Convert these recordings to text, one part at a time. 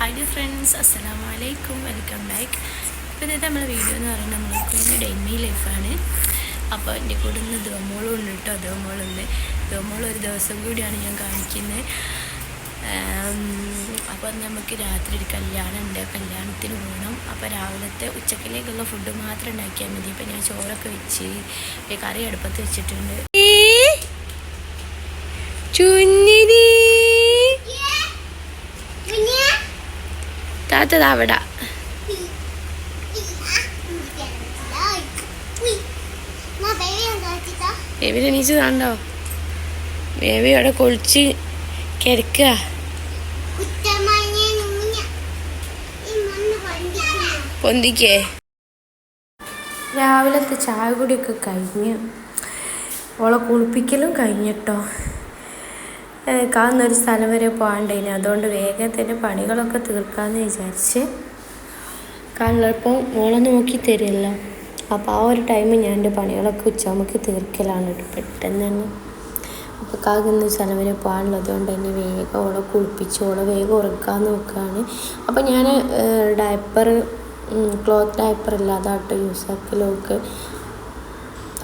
Hi D friends അസ്സലാം വലൈക്കും welcome back ഇപ്പോൾ ഇന്നത്തെ നമ്മളെ വീഡിയോ എന്ന് പറയുന്നത് ഇന്ന് ഡെയിലി ലൈഫാണ് അപ്പോൾ എന്റെ കൂടെ ഇന്ന് ദോമോളും ഉണ്ട് കേട്ടോ. ദോമോളുണ്ട് ദോമോൾ ഒരു ദിവസം കൂടിയാണ് ഞാൻ കാണിക്കുന്നത്. അപ്പോൾ നമുക്ക് രാത്രി ഒരു കല്യാണം ഉണ്ട്. കല്യാണത്തിന് പോകണം അപ്പോൾ രാവിലത്തെ ഉച്ചക്കിലേക്കുള്ള ഫുഡ് മാത്രം ഉണ്ടാക്കിയാൽ മതി. അപ്പോൾ ഞാൻ ചോറൊക്കെ വെച്ച് കറി അടുപ്പത്ത് വെച്ചിട്ടുണ്ട്. ചുഞ്ഞിരി. താത്ത അവിടെ. ബേബി എണീച്ച് കണ്ടോ ബേബി അവിടെ കൊളിച്ച് കിടക്കുക. പൊന്തിക്കേ. രാവിലത്തെ ചായ കുടിയൊക്കെ കഴിഞ്ഞ്. ഓളെ കുളിപ്പിക്കലും കഴിഞ്ഞിട്ടോ. കാന്നൊരു സ്ഥലം വരെ പോകാണ്ടേന്. അതുകൊണ്ട് വേഗത്തിൽ പണികളൊക്കെ തീർക്കാമെന്ന് വിചാരിച്ച് കാരണം ഇപ്പോൾ മോളെ നോക്കി തരുമല്ലോ അപ്പോൾ ആ ഒരു ടൈം ഞാൻ എന്റെ പണികളൊക്കെ ഉച്ചമുക്ക് തീർക്കലാണ് കേട്ടോ പെട്ടെന്ന് തന്നെ അപ്പോൾ കാകുന്ന സ്ഥലം വരെ പോകാനുള്ളത് കൊണ്ട് തന്നെ വേഗം ഓളെ കുളിപ്പിച്ച് ഓളെ വേഗം ഉറക്കാൻ നോക്കുകയാണ് അപ്പോൾ ഞാൻ ഡയപ്പർ ക്ലോത്ത് ഡയപ്പർ ഇല്ലാതെ ആട്ടോ യൂസ് ആക്കലൊക്കെ.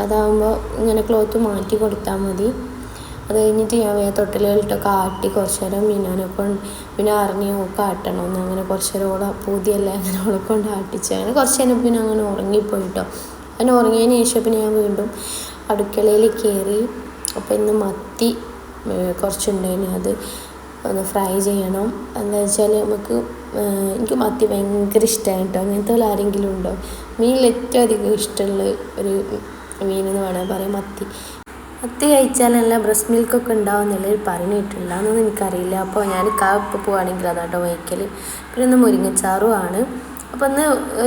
അതാകുമ്പോൾ ഇങ്ങനെ ക്ലോത്ത് മാറ്റി കൊടുത്താൽ മതി. അത് കഴിഞ്ഞിട്ട് ഞാൻ വേഗം തൊട്ടിലിട്ടൊക്കെ ആട്ടി കുറച്ച് നേരം പിന്നെ അറിഞ്ഞ് ഓക്ക് ആട്ടണമെന്ന് അങ്ങനെ കുറച്ച് നേരം ഓളെ പൂതിയല്ലേ? അങ്ങനെ ഓളെ കൊണ്ട് ആട്ടിച്ച് അങ്ങനെ കുറച്ച് നേരം പിന്നെ അങ്ങനെ ഉറങ്ങിപ്പോയിട്ടോ. അങ്ങനെ ഉറങ്ങിയതിന് ശേഷം പിന്നെ ഞാൻ വീണ്ടും അടുക്കളയിൽ കയറി. അപ്പോൾ ഇന്ന് മത്തി കുറച്ചുണ്ടായിന്. അത് ഒന്ന് ഫ്രൈ ചെയ്യണം. എന്താ വെച്ചാൽ നമുക്ക് എനിക്ക് മത്തി ഭയങ്കര ഇഷ്ടമാണ് കേട്ടോ. അങ്ങനത്തെ പോലെ ആരെങ്കിലും ഉണ്ടോ? മീനിൽ ഏറ്റവും അധികം ഇഷ്ടമുള്ള ഒരു മീനെന്ന് വേണമെങ്കിൽ പറയാം മത്തി. മത്തി കഴിച്ചാലല്ല ബ്രസ്റ്റ് മിൽക്കൊക്കെ ഉണ്ടാവുന്നുള്ളൊരു പറഞ്ഞിട്ടില്ല എന്നൊന്നും എനിക്കറിയില്ല. അപ്പോൾ ഞാൻ കാപ്പ് പോവുകയാണെങ്കിൽ അതാട്ടോ വയ്ക്കൽ പിന്നെ ഒന്ന് മുരിങ്ങച്ചാറും ആണ്. അപ്പോൾ ഇന്ന്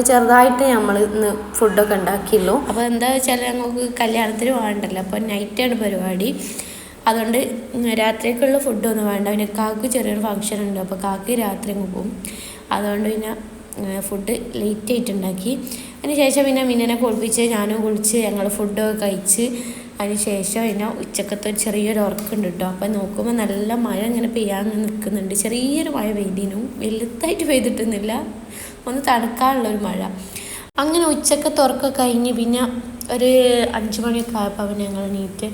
ചെറുതായിട്ട് നമ്മൾ ഇന്ന് ഫുഡൊക്കെ ഉണ്ടാക്കിയുള്ളൂ. അപ്പോൾ എന്താ വെച്ചാൽ ഞങ്ങൾക്ക് കല്യാണത്തിന് വേണ്ടല്ലോ. അപ്പോൾ നൈറ്റാണ് പരിപാടി. അതുകൊണ്ട് രാത്രിക്കുള്ള ഫുഡൊന്നും വേണ്ട. പിന്നെ കാക്ക് ചെറിയൊരു ഫങ്ഷൻ ഉണ്ട്. അപ്പോൾ കാക്ക് രാത്രി അങ്ങ് പോകും അതുകൊണ്ട് പിന്നെ ഫുഡ് ലേറ്റ് ആയിട്ടുണ്ടാക്കി അതിന് ശേഷം പിന്നെ മിന്നനെ കുളിപ്പിച്ച് ഞാനും കുളിച്ച് ഞങ്ങൾ ഫുഡൊക്കെ കഴിച്ച് അതിന് ശേഷം പിന്നെ ഉച്ചക്കത്തെ ഒരു ചെറിയൊരു ഉറക്കുണ്ട് കേട്ടോ അപ്പം നോക്കുമ്പോൾ നല്ല മഴ ഇങ്ങനെ പെയ്യാൻ നിൽക്കുന്നുണ്ട്. ചെറിയൊരു മഴ പെയ്തിനു വലുതായിട്ട് പെയ്തിട്ടൊന്നുമില്ല. ഒന്ന് തണുക്കാനുള്ളൊരു മഴ. അങ്ങനെ ഉച്ചക്കത്തെ ഉറക്കം കഴിഞ്ഞ് പിന്നെ ഒരു അഞ്ച് മണിയൊക്കെ ആയപ്പോൾ അവൻ ഞങ്ങൾ നീറ്റ്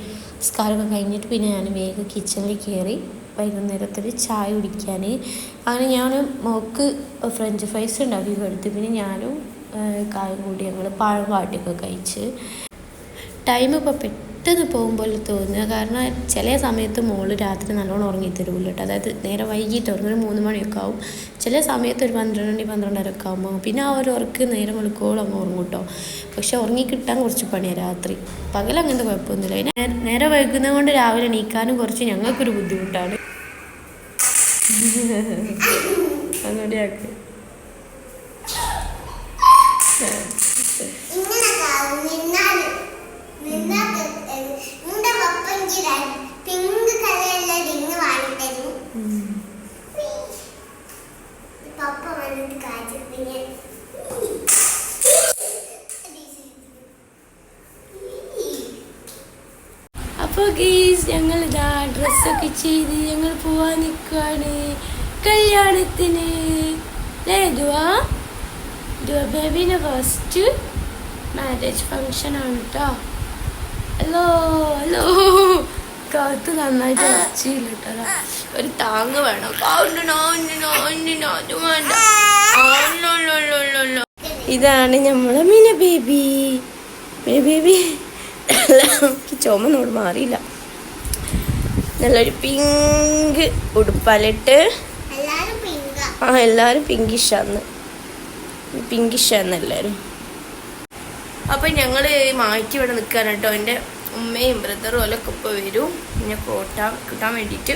സ്കാരൊക്കെ കഴിഞ്ഞിട്ട് പിന്നെ ഞാൻ വേഗം കിച്ചണിൽ കയറി വൈകുന്നേരത്തിൽ ചായ കുടിക്കാൻ അങ്ങനെ ഞാൻ മോക്ക് ഫ്രഞ്ച് ഫ്രൈസ് ഉണ്ടാക്കി കൊടുത്തു. പിന്നെ ഞാനും കായും കൂടി ഞങ്ങൾ പഴം വാട്ടിയൊക്കെ കഴിച്ച്. ടൈം ഇപ്പോൾ പെട്ടെന്ന് പോകുമ്പോൾ തോന്നുക കാരണം ചില സമയത്ത് മോൾ രാത്രി നല്ലോണം ഉറങ്ങി തരുമല്ലോ കേട്ടോ അതായത് നേരെ വൈകിട്ട് ഉറങ്ങും ഒരു മൂന്ന് മണിയൊക്കെ ആവും. ചില സമയത്ത് ഒരു പന്ത്രണ്ട് മണി പന്ത്രണ്ടര ആകുമ്പോൾ പിന്നെ ആ ഒരു ഉറക്ക് നേരെ വെളുക്കോളം അങ്ങ് ഉറങ്ങും കേട്ടോ പക്ഷെ ഉറങ്ങി കിട്ടാൻ കുറച്ച് പണിയാണ് രാത്രി. പകൽ അങ്ങനത്തെ കുഴപ്പമൊന്നുമില്ല. നേരെ വൈകുന്നത് കൊണ്ട് രാവിലെ എണീക്കാനും കുറച്ച് ഞങ്ങൾക്കൊരു ബുദ്ധിമുട്ടാണ്. അങ്ങനെയാക്ക്. പിങ്ക് പപ്പ വന്നിട്ട് കാച്ചു പിന്നെ അപ്പോൾ ഗീസ് ഞങ്ങൾ ഇതാ ഡ്രസ്സൊക്കെ ചെയ്ത് ഞങ്ങൾ പോവാൻ നിൽക്കുകയാണ് കല്യാണത്തിന്. അല്ലേ ദുവാ? ദുവാ ബേബിന്റെ ഫസ്റ്റ് മാരേജ് ഫങ്ഷൻ ആണ് കേട്ടോ ഹലോ കാത്ത് നന്നായിട്ട് കേട്ടോ ഒരു താങ്ങ് വേണം. ഇതാണ് നമ്മളെ മിന ബേബി. മിന ബേബി. ചുമ നോട് മാറിയില്ല. നല്ലൊരു പിങ്ക് ഉടുപ്പാലിട്ട്. ആ എല്ലാവരും പിങ്കിഷാന്ന്. പിങ്കിഷാന്ന് എല്ലാവരും അപ്പം ഞങ്ങൾ മാറ്റി ഇവിടെ നിൽക്കാൻ കേട്ടോ. എന്റെ ഉമ്മയും ബ്രദറും ഓലൊക്കെ ഇപ്പോൾ വരും. പിന്നെ കോട്ട കിട്ടാൻ വേണ്ടിയിട്ട്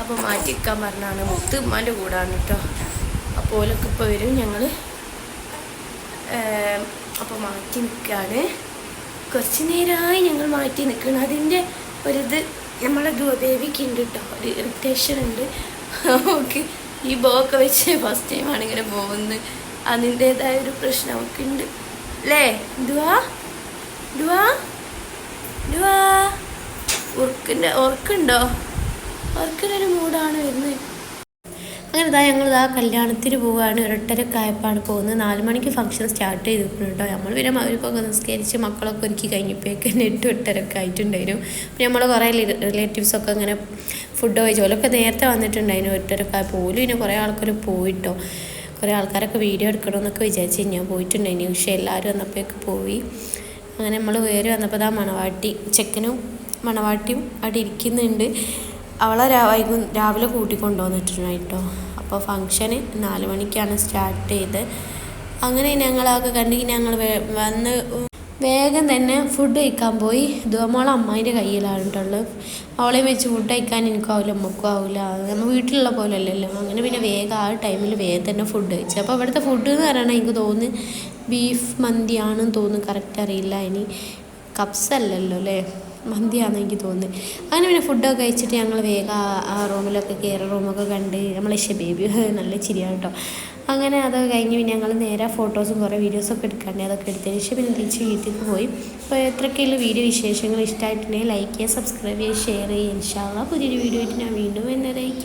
അപ്പോൾ മാറ്റി നിൽക്കാൻ പറഞ്ഞാണ് മുത്ത് ഉമ്മാന്റെ കൂടാണ് കേട്ടോ. അപ്പോൾ ഓലൊക്കെ ഇപ്പോൾ വരും. ഞങ്ങൾ അപ്പോൾ മാറ്റി നിൽക്കുകയാണ് കുറച്ച് നേരമായി ഞങ്ങൾ മാറ്റി നിൽക്കണം അതിന്റെ ഒരിത് നമ്മളെ ബേബിക്ക് ഉണ്ട് കേട്ടോ. ഒരു ഇറിറ്റേഷൻ ഉണ്ട്. ഓക്കെ ഈ ബോക്കെ വെച്ച് ഫസ്റ്റ് ടൈമാണ് ഇങ്ങനെ പോകുന്നത്. അതിന്റെതായ ഒരു പ്രശ്നം അവൾക്ക് ഉണ്ട് അല്ലേ എന്തുവാ? എന്തുവാ? ഉറക്കിന്റെ ഉറക്കുണ്ടോ? ഉറക്കിനൊരു മൂടാണ് വരുന്നത് അങ്ങനെ ഇതാ ഞങ്ങൾ ഇതാ കല്യാണത്തിന് പോവുകയാണ് ഒരൊട്ടരക്കായപ്പാണ് പോകുന്നത്. നാല് മണിക്ക് ഫംഗ്ഷൻ സ്റ്റാർട്ട് ചെയ്തിട്ടുണ്ട് കേട്ടോ. നമ്മൾ പിന്നെ അവർക്കൊക്കെ നിസ്കരിച്ച് മക്കളൊക്കെ ഒരുക്കി കഴിഞ്ഞപ്പോഴേക്ക് തന്നെ എട്ട് ഒട്ടരക്കായിട്ടുണ്ടായിരുന്നു പിന്നെ നമ്മൾ കുറേ റിലേറ്റീവ്സൊക്കെ ഇങ്ങനെ ഫുഡ് കഴിച്ചു ഓലൊക്കെ നേരത്തെ വന്നിട്ടുണ്ടായിരുന്നു. ആയപ്പോൾ പോലും പിന്നെ കുറേ ആൾക്കാർ പോയിട്ടോ. കുറേ ആൾക്കാരൊക്കെ വീഡിയോ എടുക്കണമെന്നൊക്കെ വിചാരിച്ച് ഞാൻ പോയിട്ടുണ്ടായിരുന്നു. പക്ഷേ എല്ലാവരും വന്നപ്പോഴേക്ക് പോയി. അങ്ങനെ നമ്മൾ വേറെ വന്നപ്പോൾ ഇതാ മണവാട്ടി ചെക്കനും മണവാട്ടിയും അവിടെ ഇരിക്കുന്നുണ്ട്. അവളെ വൈകും രാവിലെ കൂട്ടിക്കൊണ്ടു വന്നിട്ടുണ്ട് കേട്ടോ. അപ്പോൾ ഫങ്ഷന് നാല് മണിക്കാണ് സ്റ്റാർട്ട് ചെയ്ത് അങ്ങനെ ഞങ്ങളൊക്കെ കണ്ടെങ്കിൽ ഞങ്ങൾ വന്ന് വേഗം തന്നെ ഫുഡ് കഴിക്കാൻ പോയി. ഇതുമോളെ അമ്മായിന്റെ കയ്യിലാണ് കേട്ടുള്ളത് അവളെ വെച്ച് ഫുഡ് കഴിക്കാൻ എനിക്കും ആവില്ല അമ്മക്കും ആവില്ല. നമ്മൾ വീട്ടിലുള്ള പോലെ അല്ലല്ലോ അങ്ങനെ പിന്നെ വേഗം ആ ടൈമിൽ വേഗം തന്നെ ഫുഡ് കഴിച്ചു. അപ്പോൾ അവിടുത്തെ ഫുഡ് എന്ന് പറയുന്നത് എനിക്ക് തോന്നുന്നു ബീഫ് മന്തിയാണെന്ന് തോന്നുന്നു. കറക്റ്റ് അറിയില്ല ഇനി. കപ്സ് അല്ലല്ലോ അല്ലേ? മന്തിയാണെന്ന് എനിക്ക് തോന്നുന്നത് അങ്ങനെ പിന്നെ ഫുഡൊക്കെ കഴിച്ചിട്ട് ഞങ്ങൾ വേഗം ആ- റൂമിലൊക്കെ കയറി റൂമൊക്കെ കണ്ട് നമ്മളെ ബേബി നല്ല ചിരിയാണ് കേട്ടോ. അങ്ങനെ അതൊക്കെ കഴിഞ്ഞ് പിന്നെ ഞങ്ങൾ നേരെ ഫോട്ടോസും കുറേ വീഡിയോസൊക്കെ എടുക്കാണ്ട് അതൊക്കെ എടുത്തതിന് ശേഷം പിന്നെ തിരിച്ച് വീട്ടിലേക്ക് പോയി. അപ്പോൾ എത്രയൊക്കെയുള്ള വീഡിയോ വിശേഷങ്ങൾ. ഇഷ്ടമായിട്ടുണ്ടെങ്കിൽ ലൈക്ക് ചെയ്യുക സബ്സ്ക്രൈബ് ചെയ്യുക ഷെയർ ചെയ്യുക. ഇൻഷാല്ല പുതിയൊരു വീഡിയോ ആയിട്ട് ഞാൻ വീണ്ടും വരുന്നതായിരിക്കും